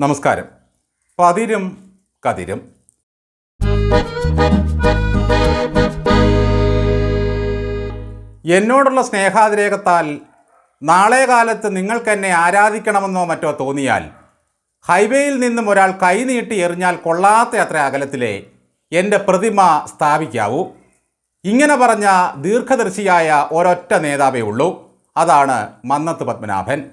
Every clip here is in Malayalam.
നമസ്കാരം. പതിരും കതിരും. എന്നോടുള്ള സ്നേഹാതിരേകത്താൽ നാളെ കാലത്ത് നിങ്ങൾക്കെന്നെ ആരാധിക്കണമെന്നോ മറ്റോ തോന്നിയാൽ ഹൈവേയിൽ നിന്നും ഒരാൾ കൈനീട്ടി എറിഞ്ഞാൽ കൊള്ളാത്ത അത്ര അകലത്തിലെ എന്റെ പ്രതിമ സ്ഥാപിക്കാവൂ. ഇങ്ങനെ പറഞ്ഞ ദീർഘദർശിയായ ഒരൊറ്റ നേതാവേ ഉള്ളൂ. അതാണ് മന്നത്ത് പത്മനാഭൻ.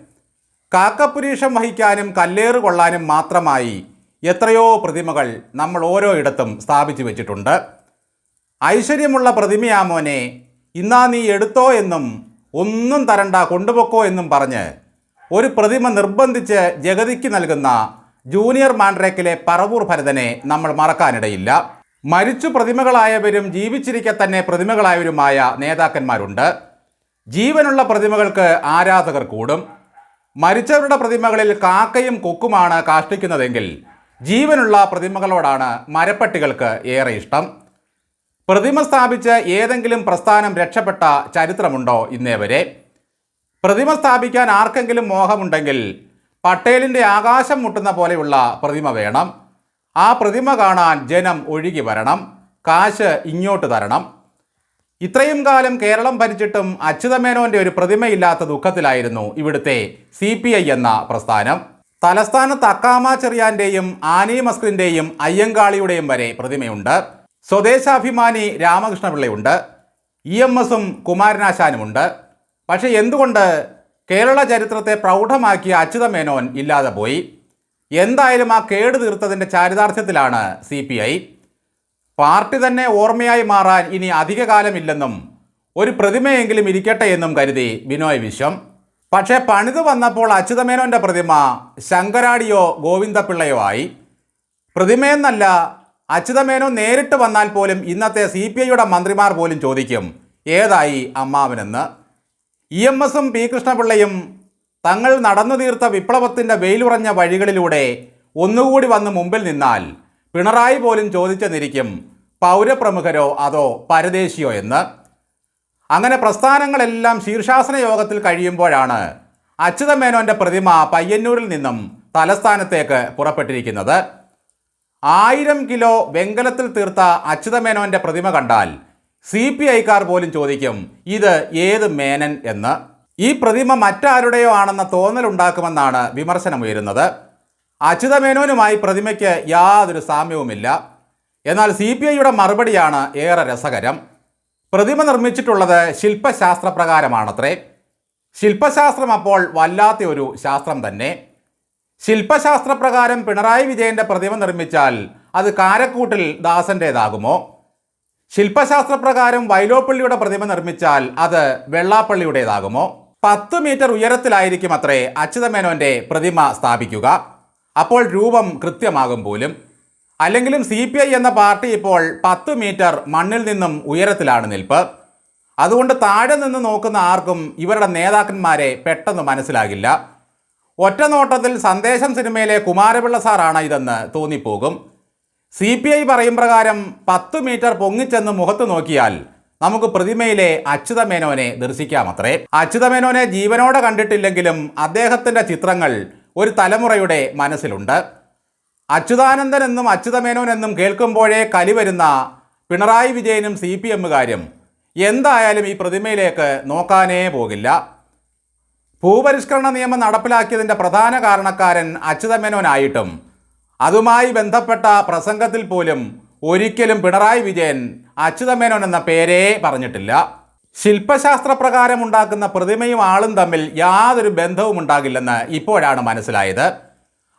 കാക്കപ്പുരീഷം വഹിക്കാനും കല്ലേറ് കൊള്ളാനും മാത്രമായി എത്രയോ പ്രതിമകൾ നമ്മൾ ഓരോ ഇടത്തും സ്ഥാപിച്ചു വെച്ചിട്ടുണ്ട്. ഐശ്വര്യമുള്ള പ്രതിമയാമോനെ ഇന്നാ നീ എടുത്തോ എന്നും ഒന്നും തരണ്ട കൊണ്ടുപോക്കോ എന്നും പറഞ്ഞ് ഒരു പ്രതിമ നിർബന്ധിച്ച് ജഗതിക്ക് നൽകുന്ന ജൂനിയർ മാൻഡ്രേക്കിലെ പറവൂർ ഭരതനെ നമ്മൾ മറക്കാനിടയില്ല. മരിച്ചു പ്രതിമകളായവരും ജീവിച്ചിരിക്കെ തന്നെ പ്രതിമകളായവരുമായ നേതാക്കന്മാരുണ്ട്. ജീവനുള്ള പ്രതിമകൾക്ക് ആരാധകർ കൂടും. മരിച്ചവരുടെ പ്രതിമകളിൽ കാക്കയും കൊക്കുമാണ് കാഷ്ടിക്കുന്നതെങ്കിൽ ജീവനുള്ള പ്രതിമകളോടാണ് മരപ്പട്ടികൾക്ക് ഏറെ ഇഷ്ടം. പ്രതിമ സ്ഥാപിച്ച് ഏതെങ്കിലും പ്രസ്ഥാനം രക്ഷപ്പെട്ട ചരിത്രമുണ്ടോ ഇന്നേ വരെ? പ്രതിമ സ്ഥാപിക്കാൻ ആർക്കെങ്കിലും മോഹമുണ്ടെങ്കിൽ പട്ടേലിന്റെ ആകാശം മുട്ടുന്ന പോലെയുള്ള പ്രതിമ വേണം. ആ പ്രതിമ കാണാൻ ജനം ഒഴുകി വരണം. കാശ് ഇങ്ങോട്ട് തരണം. ഇത്രയും കാലം കേരളം ഭരിച്ചിട്ടും അച്യുതമേനോന്റെ ഒരു പ്രതിമയില്ലാത്ത ദുഃഖത്തിലായിരുന്നു ഇവിടുത്തെ സി എന്ന പ്രസ്ഥാനം. തലസ്ഥാനത്ത് അക്കാമ ചെറിയാന്റെയും ആനി മസ്കിന്റെയും അയ്യങ്കാളിയുടെയും വരെ പ്രതിമയുണ്ട്. സ്വദേശാഭിമാനി രാമകൃഷ്ണപിള്ളയുണ്ട്. ഇ എം എസും കുമാരനാശാനുമുണ്ട്. പക്ഷേ എന്തുകൊണ്ട് കേരള ചരിത്രത്തെ പ്രൗഢമാക്കിയ അച്യുതമേനോൻ ഇല്ലാതെ പോയി? എന്തായാലും ആ കേട് തീർത്തതിന്റെ ചാരിതാർത്ഥ്യത്തിലാണ് സി പാർട്ടി തന്നെ ഓർമ്മയായി മാറാൻ ഇനി അധിക കാലമില്ലെന്നും ഒരു പ്രതിമയെങ്കിലും ഇരിക്കട്ടെ എന്നും കരുതി ബിനോയ് വിശ്വം. പക്ഷേ പണിത് വന്നപ്പോൾ അച്യുതമേനോന്റെ പ്രതിമ ശങ്കരാടിയോ ഗോവിന്ദപിള്ളയോ ആയി പ്രതിമയെന്നല്ല അച്യുതമേനോ നേരിട്ട് വന്നാൽ പോലും ഇന്നത്തെ സി പി ഐയുടെ മന്ത്രിമാർ പോലും ചോദിക്കും ഏതായി അമ്മാവനെന്ന്? ഇ എം എസും പി കൃഷ്ണപിള്ളയും തങ്ങൾ നടന്നു തീർത്ത വിപ്ലവത്തിന്റെ വെയിലുറഞ്ഞ വഴികളിലൂടെ ഒന്നുകൂടി വന്ന് മുമ്പിൽ നിന്നാൽ പിണറായി പോലും ചോദിച്ചെന്നിരിക്കും പൗരപ്രമുഖരോ അതോ പരദേശിയോ എന്ന്. അങ്ങനെ പ്രസ്ഥാനങ്ങളെല്ലാം ശീർഷാസന യോഗത്തിൽ കഴിയുമ്പോഴാണ് അച്യുതമേനോന്റെ പ്രതിമ പയ്യന്നൂരിൽ നിന്നും തലസ്ഥാനത്തേക്ക് പുറപ്പെട്ടിരിക്കുന്നത്. ആയിരം കിലോ വെങ്കലത്തിൽ തീർത്ത അച്യുതമേനോന്റെ പ്രതിമ കണ്ടാൽ സി പി ഐക്കാർ പോലും ചോദിക്കും ഇത് ഏത് മേനൻ? എന്ന്. ഈ പ്രതിമ മറ്റാരുടെയോ ആണെന്ന തോന്നലുണ്ടാക്കുമെന്നാണ് വിമർശനമുയരുന്നത്. അച്യുതമേനോനുമായി പ്രതിമയ്ക്ക് യാതൊരു സാമ്യവുമില്ല. എന്നാൽ സി പി ഐയുടെ മറുപടിയാണ് ഏറെ രസകരം. പ്രതിമ നിർമ്മിച്ചിട്ടുള്ളത് ശില്പശാസ്ത്രപ്രകാരമാണത്രേ. ശില്പശാസ്ത്രം അപ്പോൾ വല്ലാത്ത ഒരു ശാസ്ത്രം തന്നെ. ശില്പശാസ്ത്രപ്രകാരം പിണറായി വിജയന്റെ പ്രതിമ നിർമ്മിച്ചാൽ അത് കാരക്കൂട്ടിൽ ദാസന്റേതാകുമോ ശില്പശാസ്ത്രപ്രകാരം വൈലോപ്പള്ളിയുടെ പ്രതിമ നിർമ്മിച്ചാൽ അത് വെള്ളാപ്പള്ളിയുടേതാകുമോ? പത്ത് മീറ്റർ ഉയരത്തിലായിരിക്കും അത്രേ അച്യുതമേനോന്റെ പ്രതിമ സ്ഥാപിക്കുക. അപ്പോൾ രൂപം കൃത്യമാകും പോലും. അല്ലെങ്കിലും സി പി ഐ എന്ന പാർട്ടി ഇപ്പോൾ പത്ത് മീറ്റർ മണ്ണിൽ നിന്നും ഉയരത്തിലാണ് നിൽപ്പ്. അതുകൊണ്ട് താഴെ നിന്ന് നോക്കുന്ന ആർക്കും ഇവരുടെ നേതാക്കന്മാരെ പെട്ടെന്ന് മനസ്സിലാകില്ല. ഒറ്റ നോട്ടത്തിൽ സന്ദേശം സിനിമയിലെ കുമാരപിള്ള സാറാണ് ഇതെന്ന് തോന്നിപ്പോകും. സി പി ഐ പറയും പ്രകാരം പത്ത് മീറ്റർ പൊങ്ങിച്ചെന്ന് മുഖത്ത് നോക്കിയാൽ നമുക്ക് പ്രതിമയിലെ അച്യുതമേനോനെ ദർശിക്കാമത്രേ. അച്യുതമേനോനെ ജീവനോടെ കണ്ടിട്ടില്ലെങ്കിലും അദ്ദേഹത്തിന്റെ ചിത്രങ്ങൾ ഒരു തലമുറയുടെ മനസ്സിലുണ്ട്. അച്യുതാനന്ദൻ എന്നും അച്യുതമേനോൻ എന്നും കേൾക്കുമ്പോഴേ കലി വരുന്ന പിണറായി വിജയനും സി പി എമ്മുകാരും എന്തായാലും ഈ പ്രതിമയിലേക്ക് നോക്കാനേ പോകില്ല. ഭൂപരിഷ്കരണ നിയമം നടപ്പിലാക്കിയതിന്റെ പ്രധാന കാരണക്കാരൻ അച്യുതമേനോനായിട്ടും അതുമായി ബന്ധപ്പെട്ട പ്രസംഗത്തിൽ പോലും ഒരിക്കലും പിണറായി വിജയൻ അച്യുതമേനോൻ എന്ന പേരേ പറഞ്ഞിട്ടില്ല. ശില്പശാസ്ത്രപ്രകാരം ഉണ്ടാക്കുന്ന പ്രതിമയും ആളും തമ്മിൽ യാതൊരു ബന്ധവും ഉണ്ടാകില്ലെന്ന് ഇപ്പോഴാണ് മനസ്സിലായത്.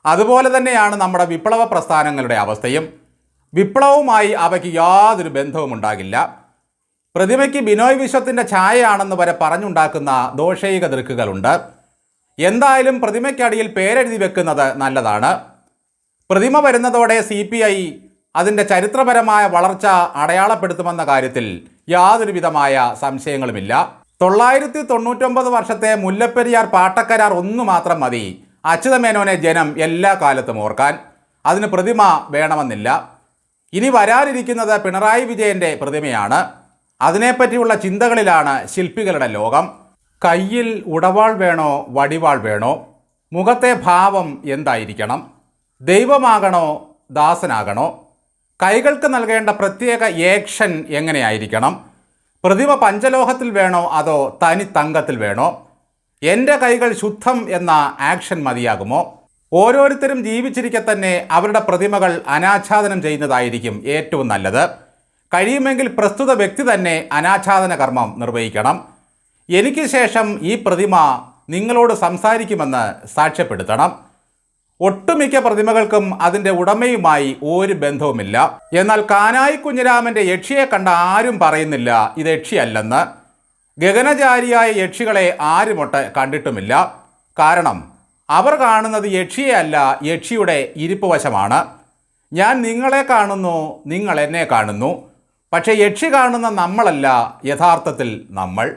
അതുപോലെ തന്നെയാണ് നമ്മുടെ വിപ്ലവ പ്രസ്ഥാനങ്ങളുടെ അവസ്ഥയും. വിപ്ലവവുമായി അവയ്ക്ക് യാതൊരു ബന്ധവും ഉണ്ടാകില്ല. പ്രതിമയ്ക്ക് ബിനോയ് വിശ്വത്തിന്റെ ഛായയാണെന്ന് വരെ പറഞ്ഞുണ്ടാക്കുന്ന ദോഷൈക ദൃക്കുകളുണ്ട്. എന്തായാലും പ്രതിമയ്ക്കടിയിൽ പേരെഴുതി വെക്കുന്നത് നല്ലതാണ്. പ്രതിമ വരുന്നതോടെ സി പി ഐ അതിന്റെ ചരിത്രപരമായ വളർച്ച അടയാളപ്പെടുത്തുമെന്ന കാര്യത്തിൽ യാതൊരു വിധമായ സംശയങ്ങളുമില്ല. തൊള്ളായിരത്തി തൊണ്ണൂറ്റൊമ്പത് വർഷത്തെ മുല്ലപ്പെരിയാർ പാട്ടക്കരാർ ഒന്നു മാത്രം മതി. അച്യുതമേനോനെ ജനം എല്ലാ കാലത്തും ഓർക്കാൻ. അതിന് പ്രതിമ വേണമെന്നില്ല. ഇനി വരാനിരിക്കുന്നത് പിണറായി വിജയന്റെ പ്രതിമയാണ്. അതിനെപ്പറ്റിയുള്ള ചിന്തകളിലാണ് ശില്പികളുടെ ലോകം. കയ്യിൽ ഉടവാൾ വേണോ വടിവാൾ വേണോ? മുഖത്തെ ഭാവം എന്തായിരിക്കണം? ദൈവമാകണോ ദാസനാകണോ? കൈകൾക്ക് നൽകേണ്ട പ്രത്യേക ഏക്ഷൻ എങ്ങനെയായിരിക്കണം? പ്രതിമ പഞ്ചലോഹത്തിൽ വേണോ അതോ തനി തങ്കത്തിൽ വേണോ? എന്റെ കൈകൾ ശുദ്ധം എന്ന ആക്ഷൻ മതിയാകുമോ? ഓരോരുത്തരും ജീവിച്ചിരിക്കെ തന്നെ അവരുടെ പ്രതിമകൾ അനാച്ഛാദനം ചെയ്യുന്നതായിരിക്കും ഏറ്റവും നല്ലത്. കഴിയുമെങ്കിൽ പ്രസ്തുത വ്യക്തി തന്നെ അനാച്ഛാദന കർമ്മം നിർവഹിക്കണം. എനിക്ക് ശേഷം ഈ പ്രതിമ നിങ്ങളോട് സംസാരിക്കുമെന്ന് സാക്ഷ്യപ്പെടുത്തണം. ഒട്ടുമിക്ക പ്രതിമകൾക്കും അതിന്റെ ഉടമയുമായി ഒരു ബന്ധവുമില്ല. എന്നാൽ കാനായി കുഞ്ഞിരാമന്റെ യക്ഷിയെ കണ്ട ആരും പറയുന്നില്ല ഇത് യക്ഷിയല്ലെന്ന്. ഗഗനചാരിയായ യക്ഷികളെ ആരുമൊട്ട് കണ്ടിട്ടുമില്ല. കാരണം അവർ കാണുന്നത് യക്ഷിയെ അല്ല യക്ഷിയുടെ ഇരിപ്പ് വശമാണ് ഞാൻ നിങ്ങളെ കാണുന്നു നിങ്ങൾ എന്നെ കാണുന്നു. പക്ഷേ യക്ഷി കാണുന്ന നമ്മളല്ല യഥാർത്ഥത്തിൽ നമ്മൾ.